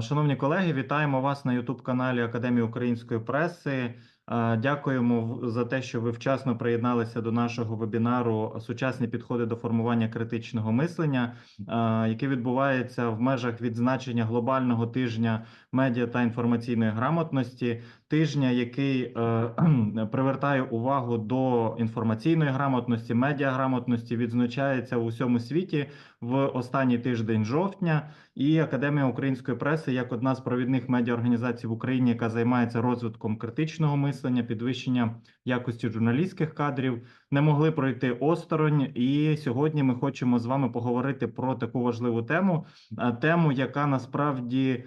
Шановні колеги, вітаємо вас на youtube каналі Академії української преси. Дякуємо за те, що ви вчасно приєдналися до нашого вебінару Сучасні підходи до формування критичного мислення, який відбувається в межах відзначення глобального тижня медіа та інформаційної грамотності. Тижня, який е, привертає увагу до інформаційної грамотності, медіаграмотності, відзначається у всьому світі в останній тиждень жовтня. І Академія української преси, як одна з провідних медіаорганізацій в Україні, яка займається розвитком критичного мислення, підвищення якості журналістських кадрів, не могли пройти осторонь. І сьогодні ми хочемо з вами поговорити про таку важливу тему, а, тему, яка насправді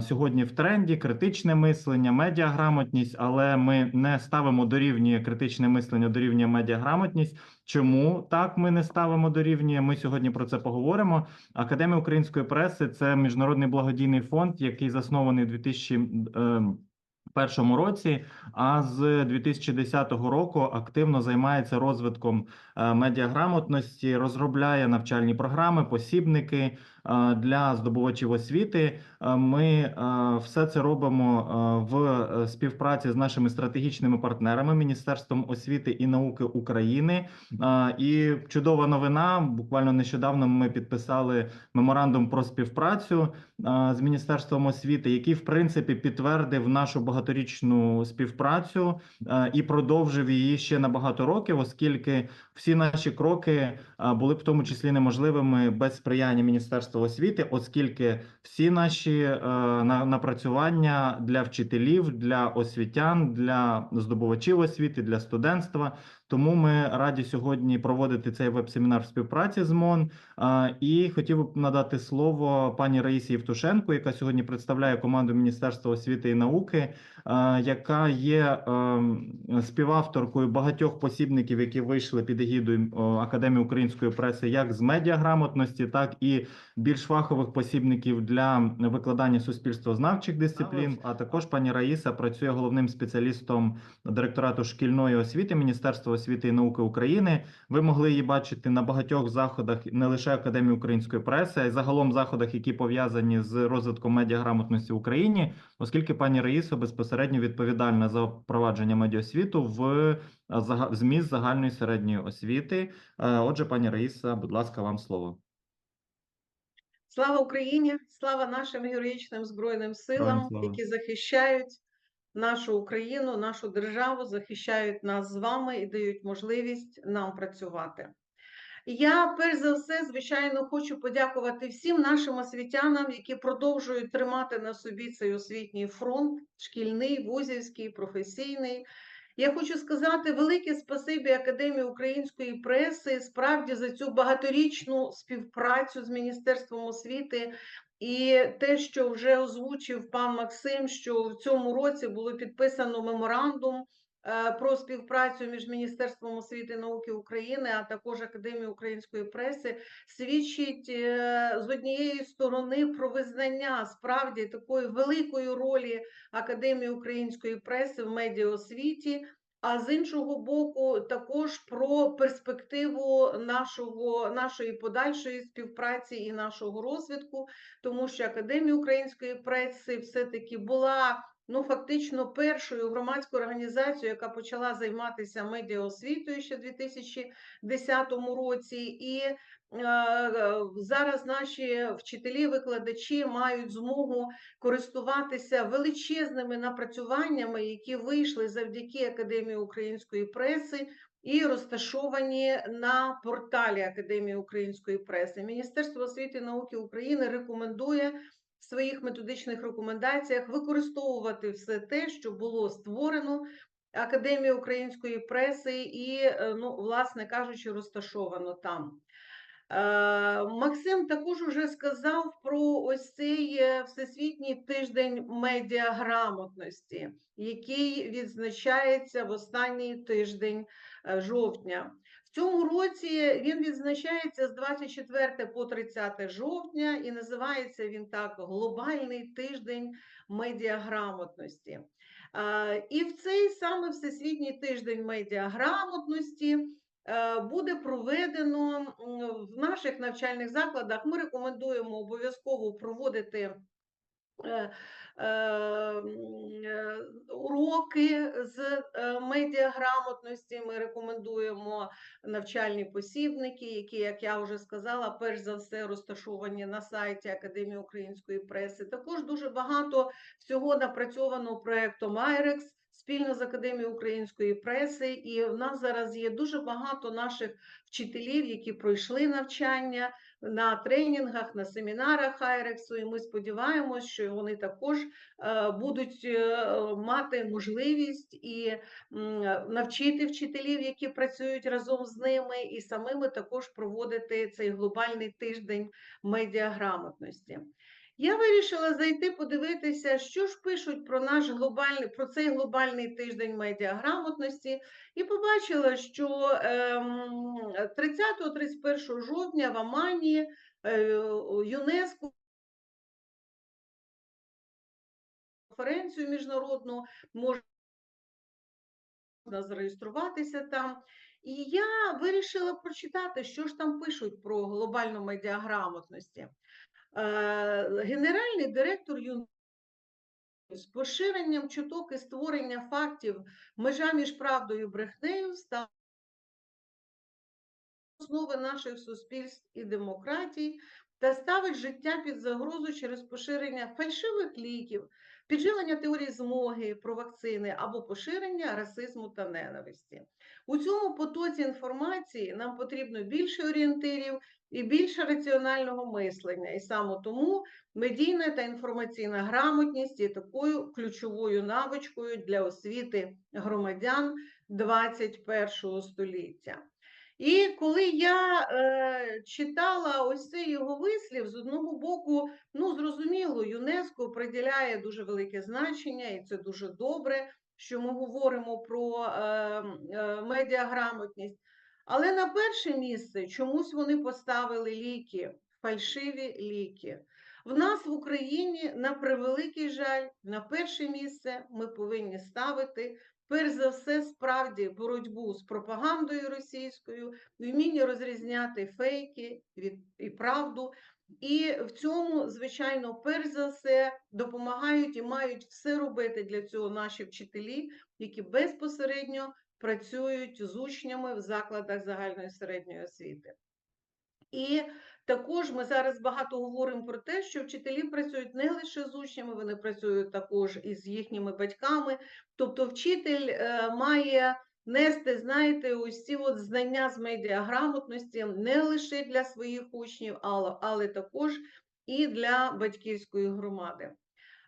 сьогодні в тренді: критичне мислення, медіаграмотність, але ми не ставимо дорівнює критичне мислення дорівнює медіаграмотність. Чому так ми не ставимо дорівнює? Ми сьогодні про це поговоримо. Академія української преси це міжнародний благодійний фонд, який заснований у 2001 році. А з 2010 року активно займається розвитком е, медіаграмотності, розробляє навчальні програми, посібники е, для здобувачів освіти. Е, Ми все це робимо в співпраці з нашими стратегічними партнерами Міністерством освіти і науки України. І чудова новина. Буквально нещодавно ми підписали меморандум про співпрацю з Міністерством освіти, який в принципі підтвердив нашу багаторічну співпрацю а, і продовжив її ще на багато років, оскільки всі наші кроки а, були в тому числі неможливими без сприяння Міністерства освіти, оскільки всі наші е, на- напрацювання для вчителів, для освітян, для здобувачів освіти, для студентства. Тому ми раді сьогодні проводити цей веб-семінар в співпраці з МОН. І хотів би надати слово пані Раїсі Євтушенко, яка сьогодні представляє команду Міністерства освіти і науки, яка є ем, співавторкою багатьох посібників, які вийшли під егідою Академії української преси, як з медіаграмотності, так і більш фахових посібників для викладання суспільствознавчих дисциплін. А також пані Раїса працює головним спеціалістом директорату шкільної освіти Міністерства освіти і науки України. Ви могли її бачити на багатьох заходах не лише Академії української преси, а й загалом заходах, які пов'язані з розвитком медіаграмотності в Україні, оскільки пані Раїса безпосередньо відповідальна за впровадження медіосвіту в в зміст загальної середньої освіти. Е, Отже, пані Раїса, будь ласка, вам слово. Слава Україні! Слава нашим героїчним збройним силам, слава. які захищають нашу Україну, нашу державу, захищають нас з вами і дають можливість нам працювати. Я перш за все, звичайно, хочу подякувати всім нашим освітянам, які продовжують тримати на собі цей освітній фронт, шкільний, вузівський, професійний. Я хочу сказати велике спасибі Академії української преси справді за цю багаторічну співпрацю з Міністерством освіти. І те, що вже озвучив пан Максим, що в цьому році було підписано меморандум е, про співпрацю між Міністерством освіти і науки України, а також Академією української преси, свідчить е, з однієї сторони про визнання справді такої великої ролі Академії української преси в медіаосвіті. А з іншого боку, також про перспективу нашого, нашої подальшої співпраці і нашого розвитку, тому що Академія української преси все-таки була ну фактично першою громадською організацією, яка почала займатися медіаосвітою ще в 2010 році, і е, зараз наші вчителі, викладачі мають змогу користуватися величезними напрацюваннями, які вийшли завдяки Академії української преси. І розташовані на порталі Академії української преси. Міністерство освіти і науки України рекомендує в своїх методичних рекомендаціях використовувати все те, що було створено Академією української преси, і, е, ну, власне кажучи, розташовано там. Е, Максим також уже сказав про ось цей е, всесвітній тиждень медіаграмотності, який відзначається в останній тиждень жовтня. Цьому році він відзначається з 24 по 30 жовтня і називається він так Глобальний тиждень медіаграмотності. І в цей саме Всесвітній тиждень медіаграмотності е, буде проведено в наших навчальних закладах. Ми рекомендуємо обов'язково проводити е, уроки з е, медіаграмотності. Ми рекомендуємо навчальні посібники, які, як я вже сказала, перш за все розташовані на сайті Академії української преси. Також дуже багато всього напрацьовано проєктом IREX спільно з Академією української преси. І в нас зараз є дуже багато наших вчителів, які пройшли навчання на тренінгах, на семінарах Хайрексу, і ми сподіваємось, що вони також е, будуть е, мати можливість і навчити вчителів, які працюють разом з ними, і самими також проводити цей глобальний тиждень медіаграмотності. Я вирішила зайти подивитися, що ж пишуть про наш глобальний про цей глобальний тиждень медіаграмотності, і побачила, що ем, 30-31 жовтня в Амані е, ЮНЕСКО конференцію міжнародну можна зареєструватися там. І я вирішила прочитати, що ж там пишуть про глобальну медіаграмотності. Генеральний директор ЮНЕСКО з поширенням чуток і створення фактів межа між правдою і брехнею стала основи наших суспільств і демократій та ставить життя під загрозу через поширення фальшивих ліків, підживлення теорії змоги про вакцини або поширення расизму та ненависті. У цьому потоці інформації нам потрібно більше орієнтирів і більше раціонального мислення. І саме тому медійна та інформаційна грамотність є такою ключовою навичкою для освіти громадян 21 століття. І коли я е, читала ось цей його вислів, з одного боку, ну зрозуміло, ЮНЕСКО приділяє дуже велике значення, і це дуже добре, що ми говоримо про е, е, медіаграмотність. Але на перше місце чомусь вони поставили ліки, фальшиві ліки. В нас в Україні, на превеликий жаль, на перше місце ми повинні ставити перш за все, справді боротьбу з пропагандою російською, вміння розрізняти фейки від і правду. І в цьому, звичайно, перш за все допомагають і мають все робити для цього наші вчителі, які безпосередньо працюють з учнями в закладах загальної середньої освіти. І також ми зараз багато говоримо про те, що вчителі працюють не лише з учнями, вони працюють також і з їхніми батьками. Тобто, вчитель е, має нести, знаєте, ці от знання з медіаграмотності не лише для своїх учнів, але, але також і для батьківської громади.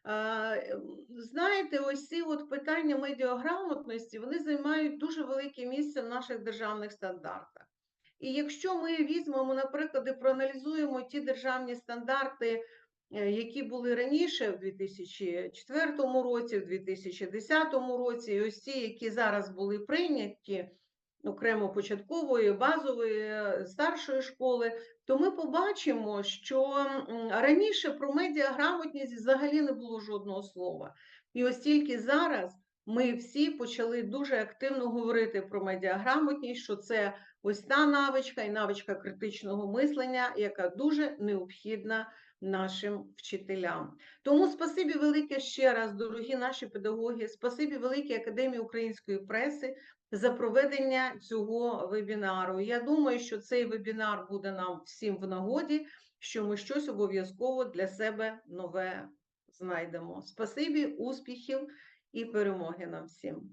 Е, Знаєте, ось ці от питання медіаграмотності вони займають дуже велике місце в наших державних стандартах. І якщо ми візьмемо, наприклад, і проаналізуємо ті державні стандарти, е, які були раніше, в 2004 році, в 2010 році, і ось ті, які зараз були прийняті окремо початкової, базової, е, старшої школи, то ми побачимо, що раніше про медіаграмотність взагалі не було жодного слова. І ось тільки зараз ми всі почали дуже активно говорити про медіаграмотність, що це ось та навичка і навичка критичного мислення, яка дуже необхідна нашим вчителям. Тому спасибі велике ще раз, дорогі наші педагоги, спасибі велике Академії української преси за проведення цього вебінару. Я думаю, що цей вебінар буде нам всім в нагоді, що ми щось обов'язково для себе нове знайдемо. Спасибі, успіхів і перемоги нам всім.